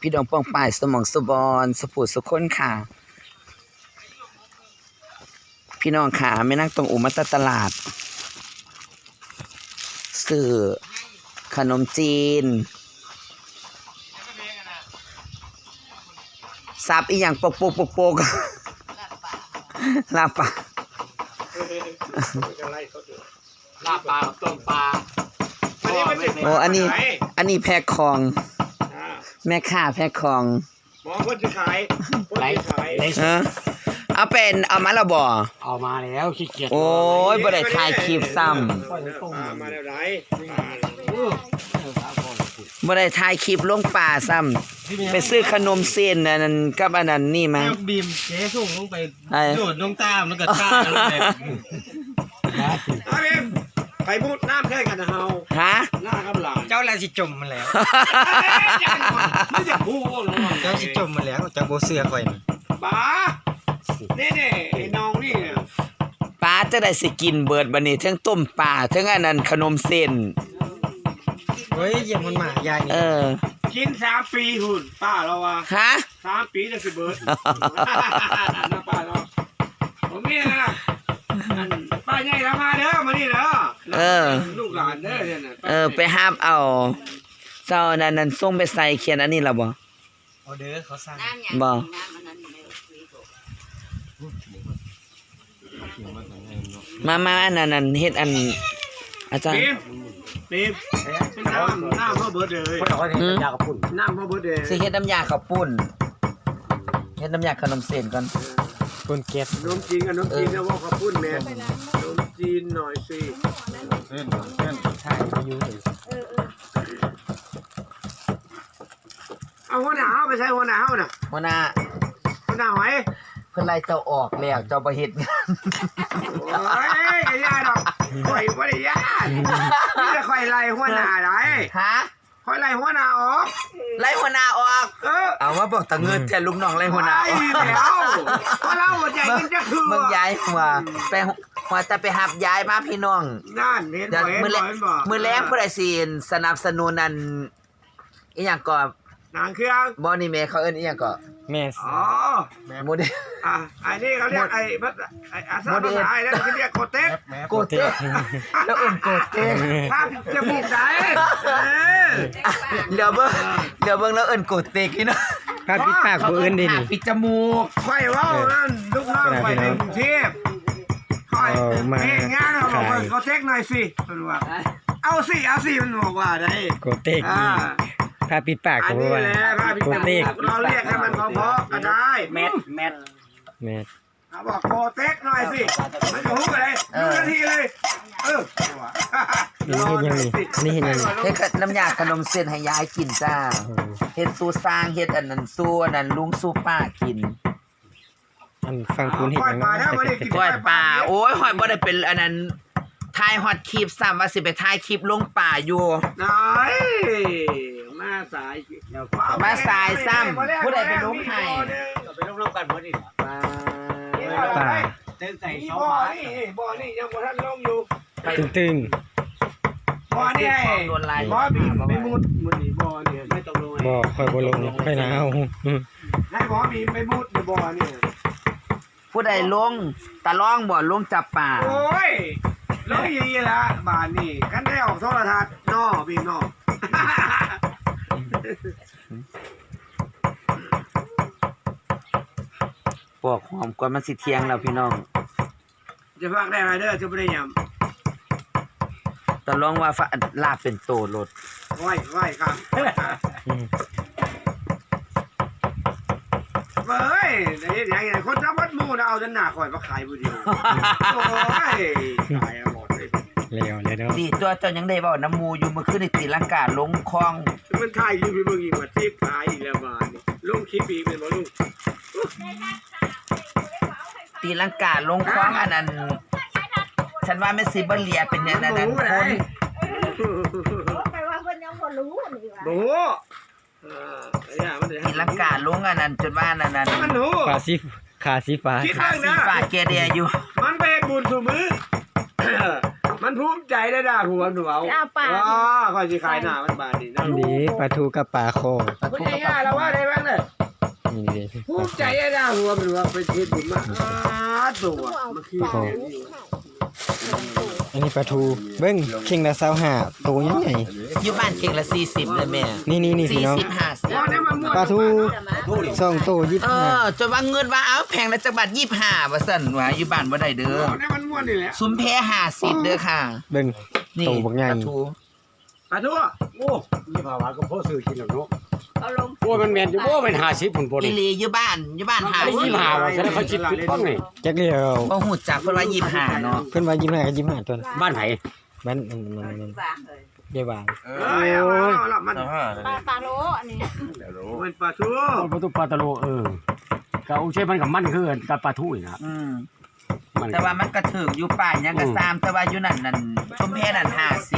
พี่น้องป้องป่ายสมองสบอนสผูสุคนค่ะ พี่น้องขาไม่นั่งตรงอุมาตตลาด สื่อขนมจีนซับอีหยังปกปกปกปกลาบปะลาบปลาต้มปลาอันนี้มันจะโอ้อันนี้ อันนี้แพ็คของอ่า แม่ค้าแพ็คของหมอคนจะขายคนจะขายไรเออเอาเป็นเอามาและบ่เอามาแล้วขี้เกียจโอ้ยบ่ได้ถ่ายคลิปซ้อ่ามาแล้วไรำบ่ได้ถ่ายคลิปลงป่าซ้ำไปซื้อขนมเส้นอันนั้นกับอันนั้นนี่มา แม่บีมเจ๊ส่งลงไปไอ้ โดดลงตามแล้วก็ตาแล้วแบบอาเบม ไปพูดน้ำแค่กันนะเฮาฮะ หน้ากับหลานเจ้าแลสิจมมันแล้ว ไม่จะพูดหรอกเจ้าสิจมมันแล้วเจ้าโบเสือข่อยนี่ป๋านี่นี่ไอ้น้องนี่เนี่ยป้าจะได้สิกินเบิดบัดนี้ทั้งต้มปลาทั้งอันนั้นขนมเส้น เฮ้ยเยี่ยมมันมายายเอนี่อกินสามปีหุ่นป้าเราว่าฮะ สามปีจะสิเบิร์ด น้าป้า เออ ลูกหลานเด้อเนี่ยนะเออ ไปห้ามเอาเจ้าอันนั้นนั้นส่งไปใส่เขียนอันนี้ล่ะบ่ออเดอร์เขาสั่งบ่มามาอันนั้นอันเฮ็ดอัน อาจารย์บีมบีมน้ำน้ำเขาเบิร์ดเลยคนเอาไว้ในยากระปุ่นน้ำเขาเบิร์ดเลยสิเฮ็ดน้ำยาข้าวปุ้นเฮ็ดน้ำยาขนมเส้นก่อน คนเก็บขนมจีนกับขนมจีนนะว่าเขาพูดแม่ขนมจีนหน่อยสิเส้นเส้นถ่ายไปอยู่เลยเอาหัวหน้าเอาไปใช้หัวหน้าเอาน่ะหัวหน้าหัวหน้าหอยเพิ่นไล่เจ้าออกแล้วเจ้าบ่เฮ็ดงานโอ้ยไอ้ยาดอกข่อยบ่ได้ยานี่จะข่อยไล่หัวหน้าได้ฮะข่อยไล่หัวหน้าออก ไล่หัวหน้าออก เออเอาว่าบอกตะเงินแทนลูกน้องไล่หัวหน้าอไอ้อกแล้วเพราะเราหัวใจมันจะคือมึงย้ายหัวไปหัวจะไปหับย้ายมาพี่น้องนั่นเห็นเดี๋ยวบ่เห็นมือบ่แรกเห็นบ่มือแรกผู้ใดสิสนับสนุนนั่นอีหยังก็ หนังเครื่อง บ่นี่แม่เขาเอิ้นอีหยังก็แม่อ๋อ โมเดล อะไอ้นี่เขาเรียกไอ้พัดไอ้อาซาภาษาไอ้นั่นเขาเรียกโกเต็กโกเต้แล้วเอิ้นโกเต้ถ้าจมูกไหนเอออะเดี๋ยวเบิ่งเดี๋ยวเบิ่งแล้วเอิ้นโกเต้กี่เนาะภาพปิดปากผู้อื่นดินี่ ปิดจมูกไข่ว่าวนั่นลูกน้องไปในกรุงเทพไข่เอามาเองงานเราบอกว่าขายเขาเทคหน่อยสิมันว่าเอาสิเอาสิมันบอกว่าได้โกเต็กอ่า นี่ภาพปิดปากอันเขานี้ว่า แหละพาพิโกจารเต็กเราเรียกให้มันเพอๆก็ได้แมทแมทแม่เขาบอกโคเทคหน่อยสิมันจะหุ้กอะไรดูนาทีเลย เออนี่เห็นยังนี่นี่เห็นยังนี่เฮ็ดขน้ำยาขนมเส้นให้ยายกินจ้าโอ้โหเฮ็ดสู้สร้างเฮ็ดอันนั้นสู้อันนั้นลุงสู้ป้ากินอันฟังคุณเห็นยังปล่อยปลาเนาะถ้าไม่ได้กินก้อยป่า โอ้ยหอยบ่ได้เป็นอันนั้นถ่ายฮอตคลิปซ้ำว่าสิไปถ่ายคลิปลงป่าอยู่ น้อย มาสายมาสายซ้ำผู้ใดเป็นลูกไห้ไปลงน้ำกันหมดนี่ป่าป่าเต้นใส่นี่สองบ่อหมานี่บ่อนี่ยังบ่ทันลงอยู่ตึงบ่อนี่ไอ้โดนไล่บ่อบีไปมุดมุดนี่บ่อนี่ไม่ต้องลงๆบ่ค่อยบ่ลงค่อยหนาวให้บ่อบีไปมุดในบ่อนี่ผู้ใดลงตะล่องบ่ลงจับป่าโอ้ยลงอย่างนี้ละบ้านนี่กันได้ออกโทรทัศน์นอบีนอ ปอกหอมก่อนมันสิเที่ยงแล้วพี่น้อง จะฟังได้ไรเด้อจะไม่ได้ยตะล่องว่าฟ้าลาบเป็นโตรถำไหวไหวครับอืมเฮ้ยไอ้ยังไงคนจะวัดหมูนะเอาจนหน้าข่อยมาขายผู้เดียวโอ้ยขายหมดเลย แล้วเลยเนาะดีตัวเจ้ายังได้เว้าน้ำมูอยู่เมื่อคืนนี่ตีลังกาลงคลอง มันขายอยู่พี่เบิ่งอีกว่าที่ขายอีกแล้วบ้านนี่ลงคลิปอีกเป็นบ่ลุงตีลังกาลงคลองอันนั้นฉันว่าแม่ซิบเลียเป็นเนี่ยนั่นนั่นคนไปว่าเพิ่นยังบ่รู้นี่ว่าโอ้โหอ่าไอ้ย่ามันเดี๋ยวตีลังกาลงอันนั้นจนว่านั่นนั่นมันหนูขาสีขาสีฟ้าคิดขาบ้างสีนะฟ้าแกเดียอยู่ มันไปบุญสู่มือ มันมันภูมิใจได้ด่าหัวหนูเอาเอาปากอ๋อคอยสิขายหน้ามันบาดนี่นะอันนี้ปลาทูกับปลาคอพูดง่ายๆแล้วว่าได้บ้างเลยนี่เด้ภูมิใจได้ด่าหัวมันว่าไปเทศบุญมาอ้าตัวมันคือปาก อันนี้ปลาทูเบิ้งเข่งละเศร้าหาตัวยังไงอยู่บ้านเก่งละ40เลยแม่นี่นี่นี่พี่น้อง40ว่า50ได้มามั่วปลาทูดูดิสองตัวยี่เอสิบห้าอจนว่าเงินว่าเอาแพงละจักบาท25ว่าซั่นว่าอยู่บ้านบ่ได้เด้อว่าได้มันมั่วนี่แหละซุ้มแพ้50เด้อค่ะ เบิ้งนี่โตบักใหญ่ปลาทูปลาทูโอ้ยี่ภาวะก็พ่อซื้อกินแล้วเนาะ เอาลงโอ้มันแม่นอยู่โอ้เป็น50ผลผลอีหลีอยู่บ้านอยู่บ้านอันนี้50 25ว่ะแสดงเขาคิดผิดบ้างนี่จักเดียวบ่ฮู้จักเพิ่นว่า25เนาะเพิ่นว่ายี่สิบห้ากับยี่สิบห้าตัวบ้านไผมันมันมันมันปากเลยเดี๋ยววางเอ้ยเอาเอาเอาละมัน ปลาปลาโลอันนี้มันปลาทูประตูปลาตะโลเออก็โอเคมันกับมันคือกันกับปลาทูนี่นะอืมมันแต่ว่ามันก็ถึกอยู่ป่านยังก็ตามแต่ว่าอยู่นั่นนั่นชุมแพนั่น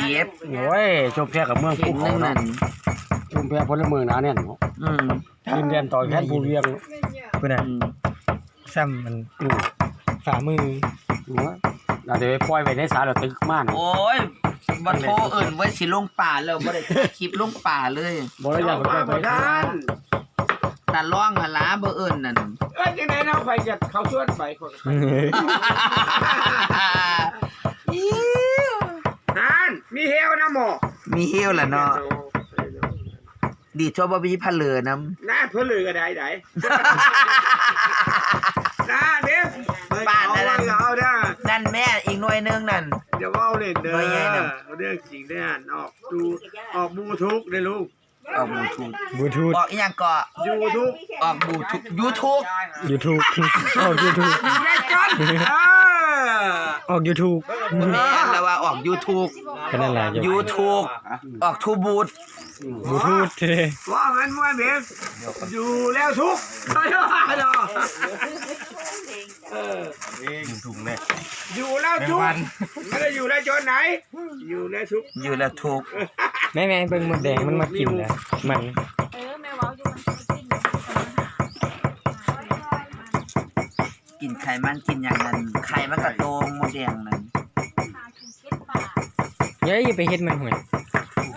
50โอ้ยจบแค่กับเมืองเห็ภูนเขานั่นนั่เนาะน ชุมแพพลเมืองหนาแน่นเนาะอืมดินแดนต่อแค่ภูเวียงเพิ่นน่ะอืมซ้ำมันอืมฝ่ามือเราจะไปปล่อยไว้ในสาเราตึกมากโอ้ยบ่โทรเอิ้นไว้สิลงป่าแล้วบ่ได้ถ่ายคลิปลงป่าเลยบ่ได้อยากปไปลาไปบ่ด้านตาล่องหนลาบ่เอิ้นนั่น เอ้ยจังได๋เนาะไปจะเขาชวนไปคนนั่นมีเฮวนะหมอมีเหี้ยวล่ะเนาะ ดีทั่วบ่มีพันเหลือนํหน้าเพื่อลือก็ได้ได้หน้าเด็กบ้านนั่นเอาเด้อนั่นแม่อีกหน่วยหนึงนั่น เดี๋ยวเอาเล่นเด้อหน่วยใหญ่น่ะเอาเรื่องจริงเด้อออกดูออกบูทุกได้ลูก ออกบลูทูธบลูทูธออกอีหยังก็ยูทุกออกบลูทูธ YouTube ยูทูบออกยูทูบแม่จอนเออออกยูทูบแม่นแล้วว่าออก YouTube ก็นั่นแหละ YouTube ออกทูบูทบลูทูธเด้ว่ามันมวยเบสอยู่แล้วทุกเฮ้ยว่า เนาะเออถุงเลยอยู่แล้วทุกไม่ได้อยู่แล้วจนไหน อยู่แล้วทุกอยู่แล้วทุกแม่แม่เบิ่งหมดแดงมันมากินแล้วมันเออแม่เว้าอยู่มันไม่กินมันกินไข่มันกินอย่างนั้นไข่มันก็โตหมดแดงนั่นหากินเก็ดปลาเย้ยอย่าไปเฮ็ดมันห่วยถุง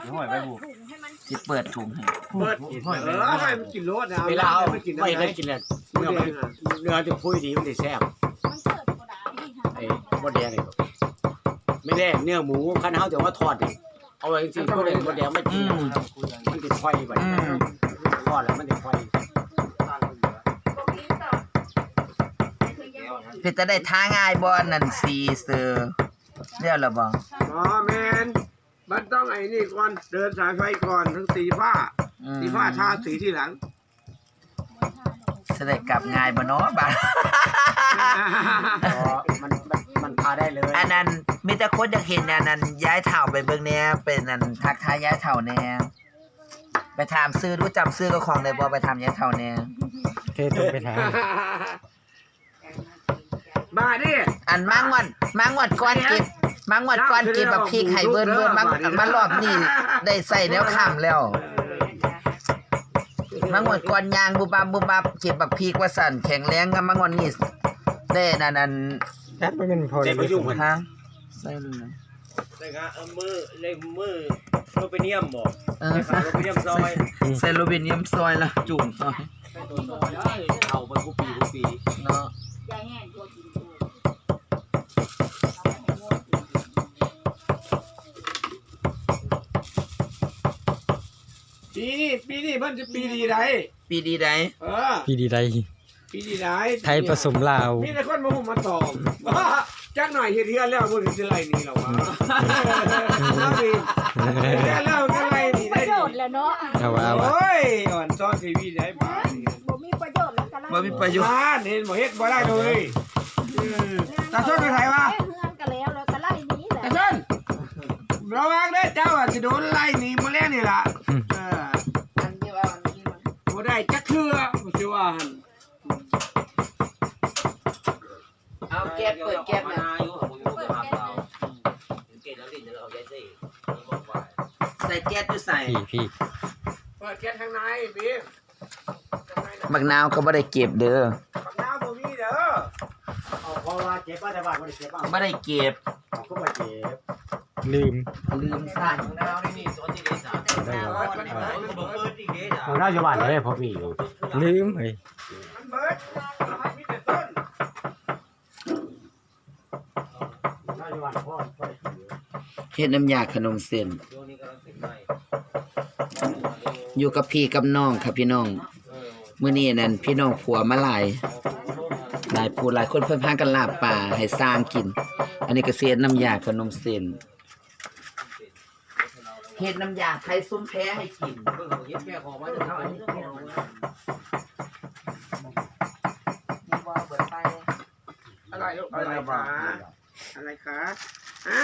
ให้มันสิเปิดถุงให้เปิดเออให้มันกินรสนะเวลาเอาไม่กินไม่ได้ได้กินเลยเนื้อมันเนื้อจะพุยดีมันจะแซ่บมันเกิดบ่ได้นี่ค่ะไอ้บดแดงนี่ไม่ได้เนื้อหมูคันเฮาแต่ว่าทอดนี่เอาไว้จริงๆบดแดงบดแดงไม่กิอืนมมันติดไฟไปอืม ทอดแล้วมันติดไฟเพิ่นจะได้ท้าง่ายบ่นั่นสีเซอร์เรียกแล้วบ่อ๋อแมนมันต้องไอ้นี่ก่อน เดินสายไฟก่อนทั้งสีฟ้า อืมสีฟ้าทาสีที่หลัง จะได้กลับง่ายบ่เนาะบาดอ๋อมันมันมันพาได้เลยอันนั้นมีแต่คนอยากเห็นอันนั้นย้ายเถ่าไปเบิ่งแหน่เป็นอันทักทายย้ายเถ่าแหน่ไปถามซื้อรู้จำซื้อก็ของได้บ่ไปถามย้ายเถ่าแหน่เทต้องไปถามมาดิอันมางวดมางวดก่อนเก็บมางวดก่อนเก็บแบบพริกไข่เบิ่นเบิ่นมามารอบนี้ได้ใส่แนวข้ามแล้ว มางวดก่อนยางบุบับบุบับเก็บบักพริกว่าสั่นแข็งแรงกับมางวดนี้ได้นั่นนั่นแอปมันพอเจ็บไปยุ่งมันฮะใส่เลยนะใช่ครับเอามือเล่มมือโรเบเนียมบอกเออใช่ครับโรเบเนียมซอยใส่โรบินเนียมซอยละจุ่มซอยเอาไปกูปีกูปีเนาะ ยายแห้งตัวกินตัวเอาไปให้งวดกิน ปี นี้ปีนี้เพิ่นจะปีดีไรปีดีใดเออปีดีใดปีดีไรไทยผสมลาว มีแต่คนมาหุ่มมาตอมจักหน่อยเฮ็ดเฮือนแล้วบ่ถึงสิไล่หนี่หรอกวะเอาดิเฮ็ดเฮือนแล้วก็ไล่หนี่ปได้ระโยดิชน์แหล้วเนาะเอาว่าเอาว่า โอ้ยอ่อนซ้อนทีวีได้บ้านี่ บ่มีประโยชน์แล้วก็ไล่บ่มีประโยชน์ บ้านเห็นบ่เฮ็ดบ่ได้เลยเออตาชนไปไสวะเฮือนก็แล้วแล้วก็ไล่หนี้แหละตาชนระวังเด้อเจ้าอะสิโดนไล่หนีมื้อแลงนี่ล่ะ ได้จักเทื่อบ่สิว่าหั่นเอาแก๊สเปิดแก๊สนะเปิดแก๊สเลยใส่แก๊สอยู่ใส่พี่พี่เปิดแก๊สข้างในพี่ข้างในน่ะบักนาวก็บ่ได้เก็บเด้อบักน้ำบ่มีเด้อเอาเพราะว่าเจ็บบ้านแต่บ้านไม่ได้เจ็บบ้านบ่ได้เก็บเขาก็มาเก็บลืมลืมสั่นได้แล้วของ ราชบัณฑิตเลยพอมีอยู่ลืมเฮ้ยมันเบิดเอามีแต่ต้นราชบัณฑิตพ่อพ่อได้กินอยู่เฮ็ดน้ำยาขนมเส้น อยู่กับพี่กับน้องครับพี่น้องมื้อนี้นั่นพี่น้องผัวมาหลายหลายผู้หลายคนเพิ่นพากันลาบป่าให้สร้างกิน อันนี้ก็สิเฮ็ดน้ำยาขนมเส้นเฮ็ดน้ำยาไทยซุ้มแพ้ให้กินเพิ่งเอาเย็บแม่ของมาจะเอาอันนี้แม่ของมาอะไรลูกอะไรคะอะไรคะฮะ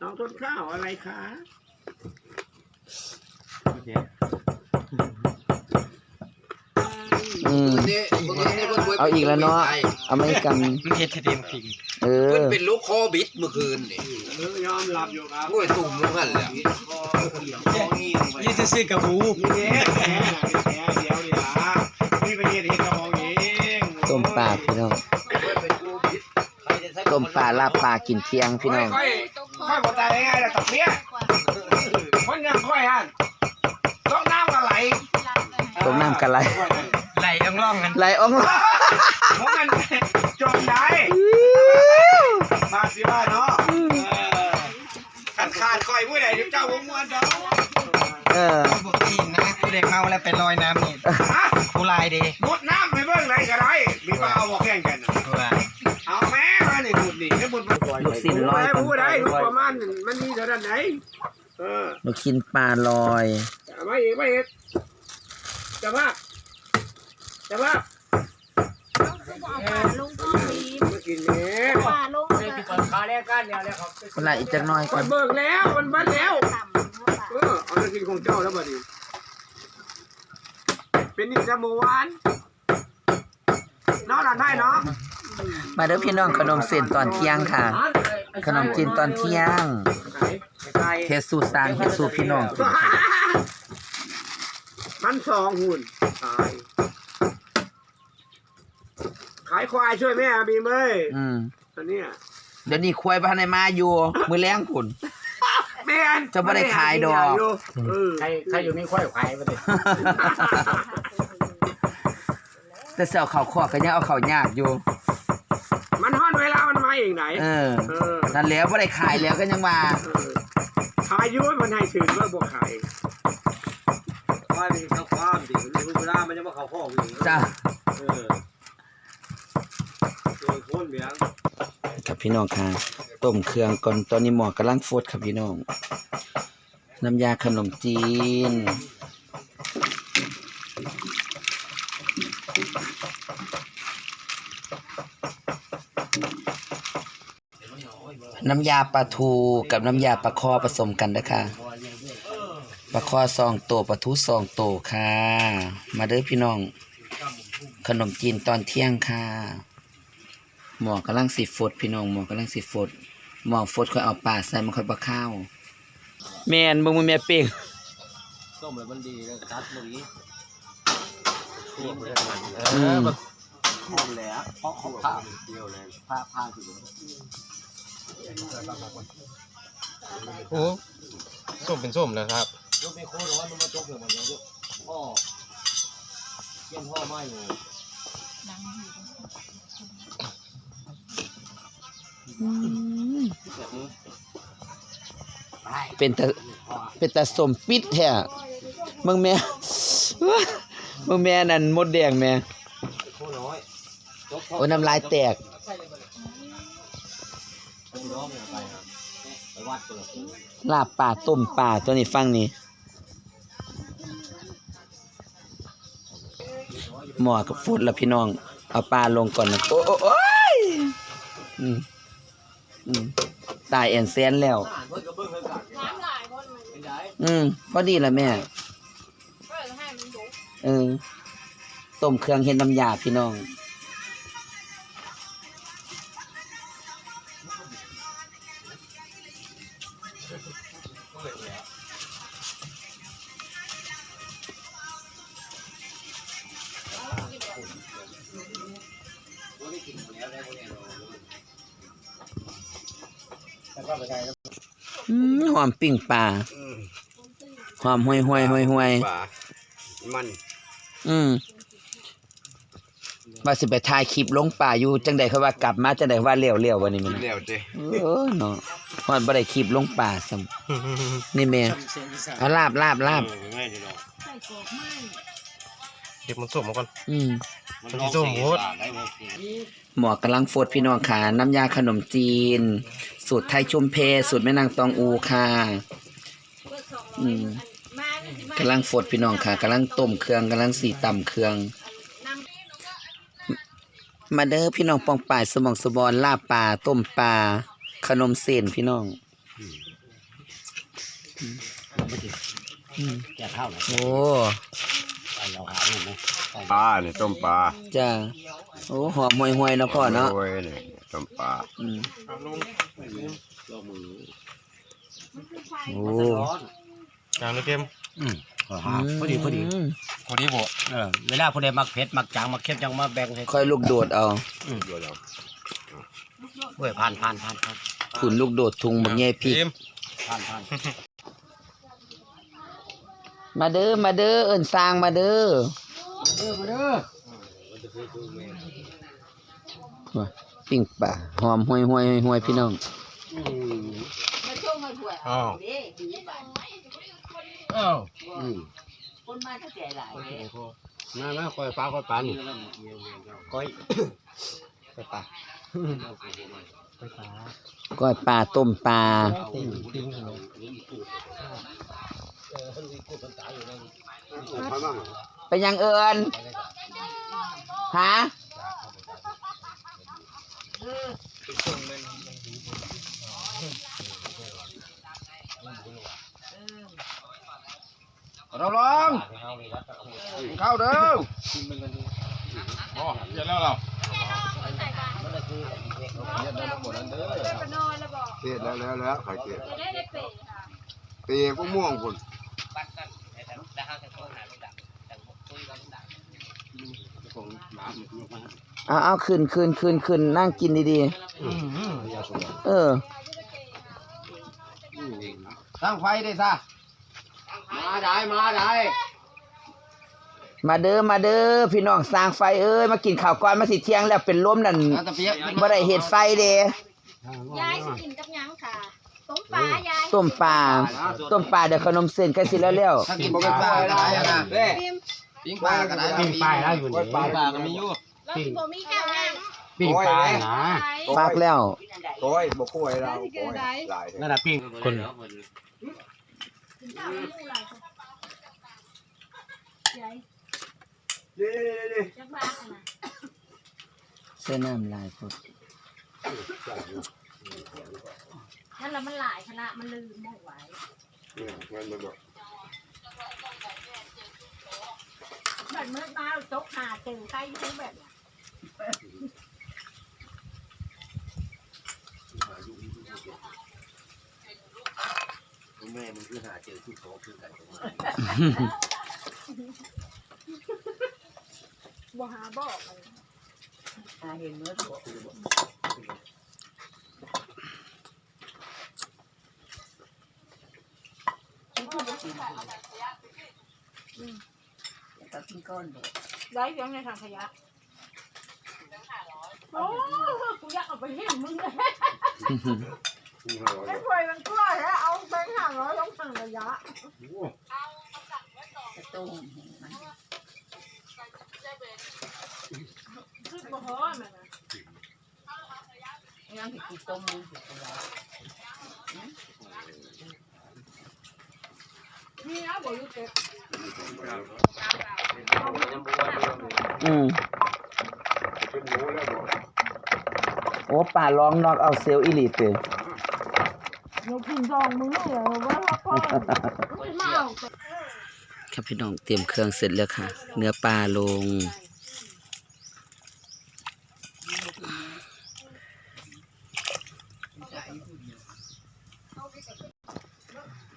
น้องต้นข้าวอะไรคะอืม เอาอีกแล้วเนาะเอาไม่กันมันเฮ็ดให้เต็มพิงเออเพิ่นเป็นโรคโควิดเมื่อคืนนี่เออยอมรับอยู่ครับโอ้ยตุ่มลงกันแหล้ว นี่ซื้อๆกับหมูนี่เดี๋ยวนี่ล่ะนี่ไปเฮ็ดเฮ็ดกะบอกเองต้มปลาพี่น้องต้มปลาลาบปลากินเที่ยงพี่น้องค่อยค่อยบตายง่ายๆแล้วตับเนี้ยคนยังค่อยหั่นต้องน้ำอะไรต้มน้ำกะไหลไหลอ่องร่องกันไหลอ่องลงเพราะ เด็กเมาแล้วไปลอยน้ำนี่ฮะกูลายเด้มุดน้ำไปเบิ่งไหนก็ได้มีปลาเอาบ่แข่งกันน่ะกูลายเอาแม่มานี่มุดนี่ให้มุดมาลูกสิ้นลอยผู้ใดรู้ประมาณนั้นมันมีเท่านั้นไหนเออลูกชิ้นปลาลอยเอาไม่อีกไม่อีกจะภาพจะภาพลงก้อนนี้มากินแม่ป่าลงนี่คือปัญหาแรกกันเนี่ยแล้วครับเวลาอีกจักหน่อยคก่อนนเบิกแล้วมันบัดแล้วต่ำเออเอาไปกินของเจ้าแล้วบัดนี้ เป็นนิสมวานน้องหลานได้เนาะมาเด้อพี่น้องขนมเส้นตอนเที่ยงค่ะ ขนมจีนตอนเที่ยงไก่เฮ็ดสูตรสร้างเฮ็ดสูตรพี่น้องกินพันสองหุ่นตายขายควายช่วยแม่บีมเอ้ยอืมตอนเนี้ย เดี๋ยวนี้ควายบ่ทันได้มาอยู่ มื้อแลงพุ่น แม่นจะบ่ได้ขายดอก เออใครใครอยู่นี่ค่อยขายไปเลยแต่เสี่ยวเขาขอกก็ยังเอาเขายากอยู่ มันฮ้อนเวลามันมาเองไหนเออเออนั่นแล้วบ่ได้ขายแล้วก็ยังมาเออขายอยุ่มันให้ถือว่าบวกขายว่ามีข้าวความดิมันมีเวลามันจะมาเข้าข้ออยู่จ้าเออเจอคนเบียงครับพี่น้องค่ะ ต้มเครื่องก่อนตอนนี้หมอกำลังฟดครับพี่น้อง น้ำยาขนมจีน น้ำยาปลาทูกับน้ำยาปลาคอผสมกันนะคะปลาคอซองโตปลาทูซองโตค่ะ มาเด้อพี่น้อง ขนมจีนตอนเที่ยงค่ะหมอกำลังสิฟดพี่น้องหมอกำลังสิฟด หมอฟดค่อยเอาปลาใส่มันค่อยปลาข้าว แม่นบ่มึงแม่เป้งต้มแล้วมันดีแล้วตัดมือนี้อืมหอมแล้วเพราะของผ้าเดียวเลยผ้าผ้าคือโอ้ส้มเป็นส้มแล้วครับลูกไม่โค้งร้อนมันมาตกเหมือนกันลูกพ่อเยี่ยมพ่อไม่อยู่ เป็นตาเป็นตาสมปิดแท้มึงแม่มึงแม่นั่นมดแดงแม่โค้งน้อยตกโอ้น้ำลายแตกลาบป่าต้มป่าตัวนี้ฟังนี่หมอกับฟุดแล้วพี่น้อง เอาปลาลงก่อนนะโอ้โอ้โอ้ย อืมอืมตายแอนแซนแล้วอ่านเพิ่นก็เบิ่งเพิ่นกันน้ำหลายคนมันเป็นไงอืมพอดีละแม่ ก็เลยให้มันดุเออต้มเครื่องเห็ดน้ำยาพี่น้อง มหอมปิ้งปลาหอมห้วยห้วยห้วยห้วยป่ามันอืมว่าสิไปถ่ายคลิปลงป่าอยู่จังใดเขาว่ากลับมาจังใดว่าเลี้ยวเลี้ยววันนี้มันเลี้ยวเจ้เออเนาะฮอดบ่ได้คลิปลงป่าซ้ำนี่แม่เอาลาบลาบลาบง่ายดีเนาะ ใส่กรอกไม้ เก็บมันส้มมาก่อน อืมมันมันสิส้มโหดได้บ่หมอกำลังฟดพี่น้องค่ะ น้ำยาขนมจีน สูตรไทยชุมเพ สูตรแม่นางตองอูค่ะเปิดสองร้ออืยมมานี่สิมากำลังฟดพี่น้องค่ะกำลังต้มเครื่องกำลังสีตำเครื่องน้มาเด้อพี่น้องปองป่ายสมองสบอนลาบปลาต้มปลาขนมเส้นพี่น้องอืมแก่ข้าวหน่อยโอ้ไป เราหาหน่อยไหมปลาเนี่ยต้มปลาจ้าโอ้หอมห่วยๆเนาะพ่อเนาะโอ้ยเนี่ยต้มปลาอืมเรามือโอ้ร้อนจางเลยเต็มอืมพอดีพอดีมพอดีบ่เออเวลาพอดีมักเผ็ดมักจางมักเค็มจังมาแบ่งให้ค่อยลูกโดดเอาเดี๋ยวเราเว้ยผ่านผ่านผ่านผ่านขุนลูกโดดทุงบักแย่พี่เต็มผ่านผ่าน มาเด้อมาเด้อเอิ้นสร้างมาเด้อเด้อมาเด้อว่ะปิ้งปลาหอมห่วยห่วยห่วยห่วยพี่น้องอืมำมาโชว์มาถ้วยอ้าวเด้ดีบาดอ้าวอืมคนมาก็ใจหลายเด้น่าน่าคอยปลาคอยปลานี่คอยคอยปลาคอยปลาก้อยปลาต้มปลา ติ้งติ้งเลยไปยังเอิญฮะเราลองเข้าเด้ออ๋อเสร็จแล้วเราก็นอนแล้วบอกเสร็จแล้วแล้ว แล้วใครเสร็จจะได้ได้เปย์ค่ะเปย์พวกม่วงคนเอาเอาขึ้นขึ้นขึ้นขึ้นนั่งกินดีๆ เออตั้งไฟได้ซะมาได้มาได้ มาเด้อมาเด้อพี่น้องสร้างไฟเอ้ยมากินข้าวก่อนมาสิเที่ยงแล้วเป็นล้มนั่นบ่ได้เฮ็ดไฟเด้ยายสิกินกับยังค่ะ ต้มปลายายต้มปลาต้มปลาเดี๋ยวขนมเส้นใกล้สิแล้วแล้วถ้ากินบ่เป็นปลาได้นะเด้พิมปิ้งปลาก็ได้ปิ้งปลาได้อยู่นี่ปลาปลาก็มีอยู่แล้วสิบ่มีแก้วยังปิ้งปลานะฝากแล้วโอ้ยบ่คุยเราโอ้ยหลายนั่นน่ะปิ้งคนยายเด้เด้จักบาทอะนะเส้นน้ำลายพด นั่นแล้วมันหลายคณะมันลืมหมดไว้เนี่ยมันบ่บอกบัดมืดมาตกหาเจอใกล้ทั้งแบบเนี้ยแม่มึงคือหาเจอที่โตคือกันบ่หาบอกเลยหาเห็นเมื่อตัวตั ดทิ้งก้อนเด็กได้เพียงในทางขยะโอ้กูอยากเอาไปให้มึงเลยไอ้พวยมันกล้วยแล้วเอาแบงค์ห่างร้อยลงถังขยะกระตุ้งมันคือบ่พอมันนะยังผิดกี่ต้มมึงผิดอะไร นี่นะบ่รู้เก็บ อืมเป็นหมูแล้วบ่โอ้ป่าร้องนอกเอาเซลอีหลีเตยกขึ้นซองมือเลยว่าพ่อมาเอาครับพี่น้องเตรียมเครื่องเสร็จแล้วค่ะ เนื้อปลาลง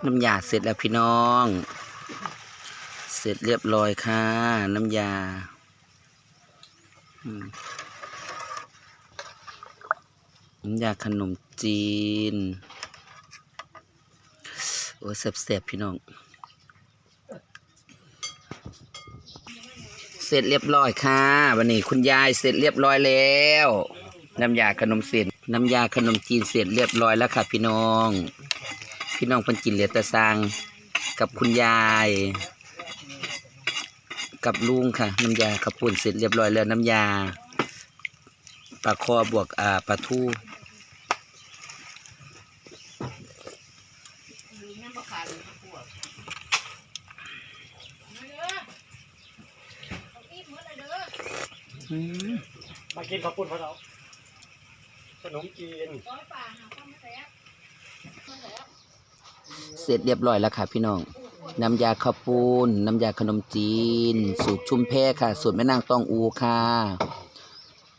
น้ำยาเสร็จแล้วพี่น้อง เสร็จเรียบร้อยค่ะ น้ำยา น้ำยาขนมจีน โอ้แซ่บๆ พี่น้อง เสร็จเรียบร้อยค่ะ วันนี้คุณยายเสร็จเรียบร้อยแล้ว น้ำยาขนมเสร็จน้ำยาขนมจีนเสร็จเรียบร้อยแล้วค่ะ พี่น้อง พี่น้องเพันกินเหลือแต่สร้างกับคุณยาย กับลุงค่ะ น้ำยาขับปุ่นเสร็จเรียบร้อยแล้วน้ำยาปลาคอบวกอ่าปลาทูมากินข้าวปุ้นพะเราขนมจีนเสร็จเรียบร้อยแล้วค่ะพี่น้อง น้ำยาข้าวปุ้นน้ำยาขนมจีน สูตรชุมแพค่ะ สูตรแม่นางตองอูค่ะ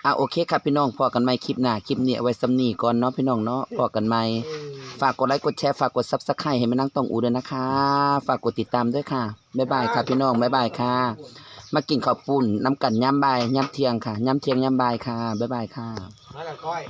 อะโอเคครับพี่น้องพอกันไหมคลิปหน้าคลิปนี้เอาไว้ซ้ำนี่ก่อนเนาะพี่น้องเนาะพอกันไหมฝากกดไลค์กดแชร์ฝากกดซับสไครต์ให้แม่นางตองอูด้วยนะคะ ฝากกดติดตามด้วยค่ะบ๊ายบายค่ะพี่น้องบ๊ายบายค่ะ มากินข้าวปุ้นน้ำกันย่ำบายย่ำเทียงค่ะย่ำเทียงย่ำบายค่ะบ๊ายบายค่ะ มาละก้อย